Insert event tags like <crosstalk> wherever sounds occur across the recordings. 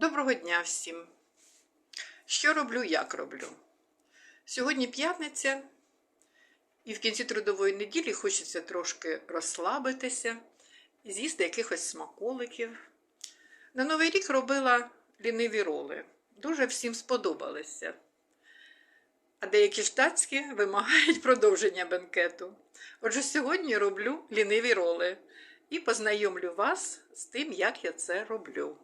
Доброго дня всім! Що роблю, як роблю? Сьогодні п'ятниця, і в кінці трудової неділі хочеться трошки розслабитися, з'їсти якихось смаколиків. На Новий рік робила ліниві роли. Дуже всім сподобалися. А деякі штатські вимагають <laughs> продовження бенкету. Отже, сьогодні роблю ліниві роли і познайомлю вас з тим, як я це роблю.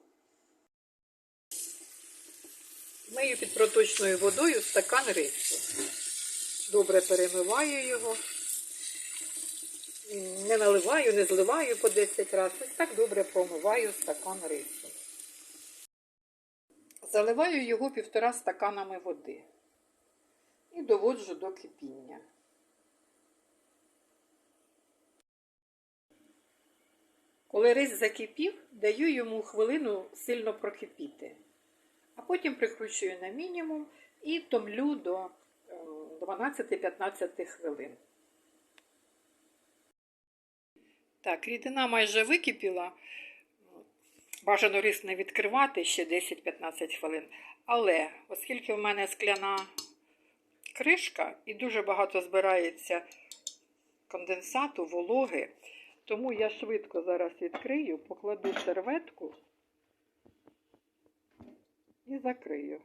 Мию під проточною водою стакан рису. Добре перемиваю його. Не наливаю, не зливаю по 10 разів. Ось так добре промиваю стакан рису. Заливаю його півтора стаканами води і доводжу до кипіння. Коли рис закипів, даю йому хвилину сильно прокипіти а потім прикручую на мінімум і томлю до 12-15 хвилин. Так, рідина майже википіла. Бажано рис не відкривати ще 10-15 хвилин. Але оскільки в мене скляна кришка і дуже багато збирається конденсату, вологи, тому я швидко зараз відкрию, покладу серветку і закрию.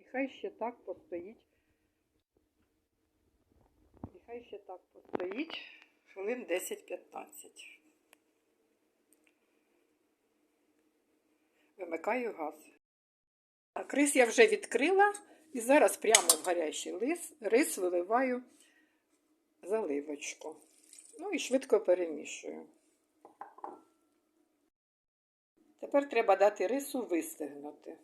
І хай ще так постоїть. І хай ще так постоїть хвилин 10-15. Вимикаю газ. Так, рис я вже відкрила і зараз прямо в гарячий лис, рис виливаю заливочку. Ну і швидко перемішую. Тепер треба дати рису вистигнути.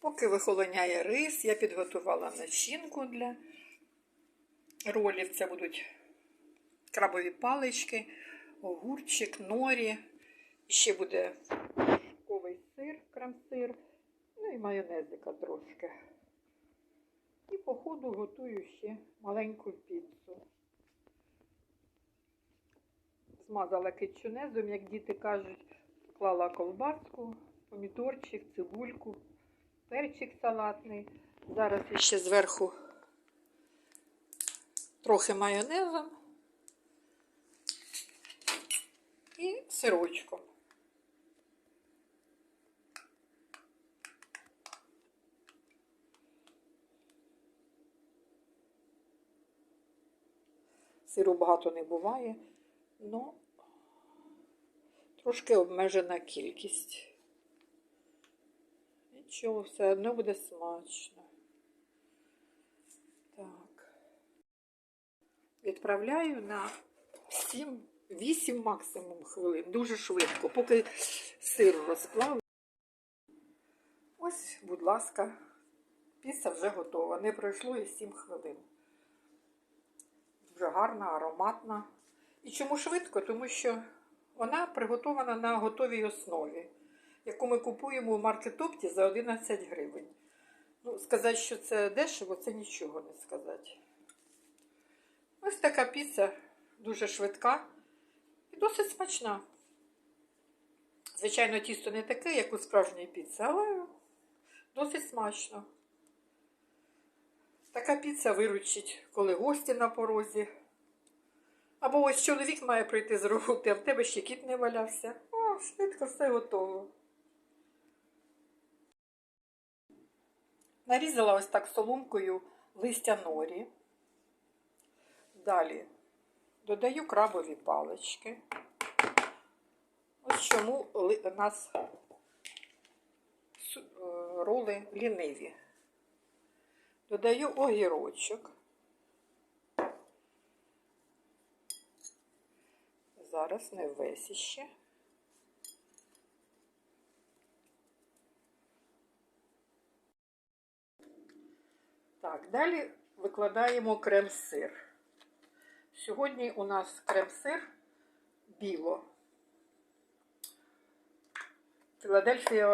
Поки вихолоняє рис, я підготувала начинку для ролів. Це будуть крабові палички, огурчик, норі. ще буде шовковий сир, крем-сир, ну і майонезика трошки. І по ходу готую ще маленьку піцу. Змазала кетчунезом, як діти кажуть, поклала колбаску, помідорчик, цибульку перчик салатний. Зараз ще зверху трохи майонезом і сирочком. Сиру багато не буває, але трошки обмежена кількість. Нічого, все одно буде смачно. Так. Відправляю на 7, 8 максимум хвилин. Дуже швидко, поки сир розплавлю. Ось, будь ласка, піца вже готова. Не пройшло і 7 хвилин. Дуже гарна, ароматна. І чому швидко? Тому що вона приготована на готовій основі яку ми купуємо у маркетопті за 11 гривень. Ну, Сказати, що це дешево, це нічого не сказати. Ось така піца дуже швидка і досить смачна. Звичайно, тісто не таке, як у справжній піці, але досить смачно. Така піца виручить, коли гості на порозі. Або ось чоловік має прийти з роботи, а в тебе ще кіт не валявся. О, швидко все готово. Нарізала ось так соломкою листя норі. Далі додаю крабові палички. Ось чому у нас е, роли ліниві. Додаю огірочок. Зараз не весь іще. Так, далі викладаємо крем-сир. Сьогодні у нас крем-сир біло. Філадельфія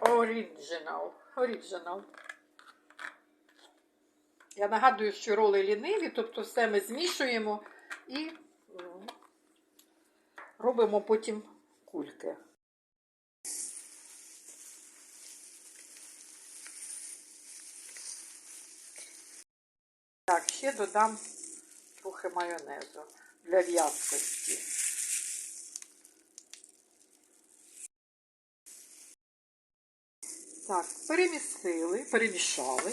Original. Original. Я нагадую, що роли ліниві, тобто все ми змішуємо і робимо потім кульки. Так, ще додам трохи майонезу для в'язкості. Так, перемісили, перемішали.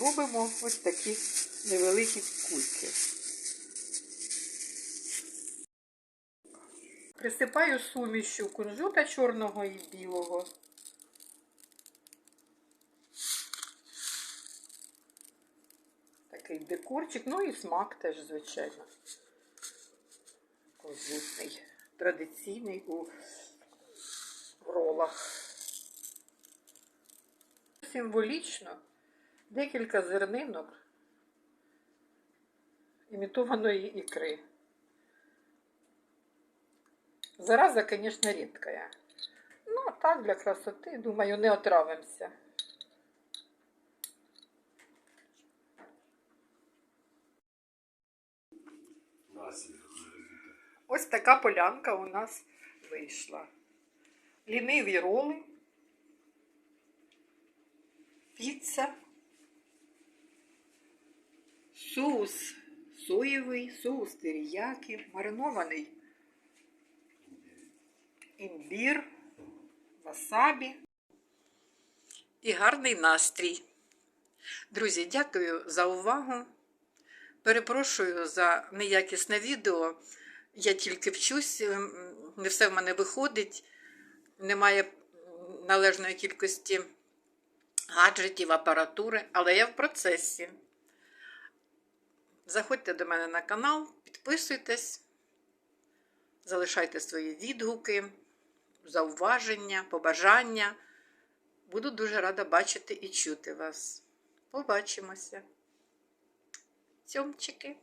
Робимо ось такі невеликі кульки. Присипаю сумішю кунжута чорного і білого. Такий декорчик, ну і смак теж, звичайно. Кунжутний, традиційний у ролах. Символічно декілька зернинок імітованої ікри. Зараза, звісно, рідкая. Ну, так, для красоти, думаю, не отравимося. Ось така полянка у нас вийшла. Ліниві роли, піца, соус соєвий, соус теріякі, маринований імбір, васабі і гарний настрій. Друзі, дякую за увагу. Перепрошую за неякісне відео. Я тільки вчусь, ем, не все в мене виходить, немає належної кількості гаджетів, апаратури, але я в процесі. Заходьте до мене на канал, підписуйтесь, залишайте свої відгуки, зауваження, побажання. Буду дуже рада бачити і чути вас. Побачимося. Цьомчики!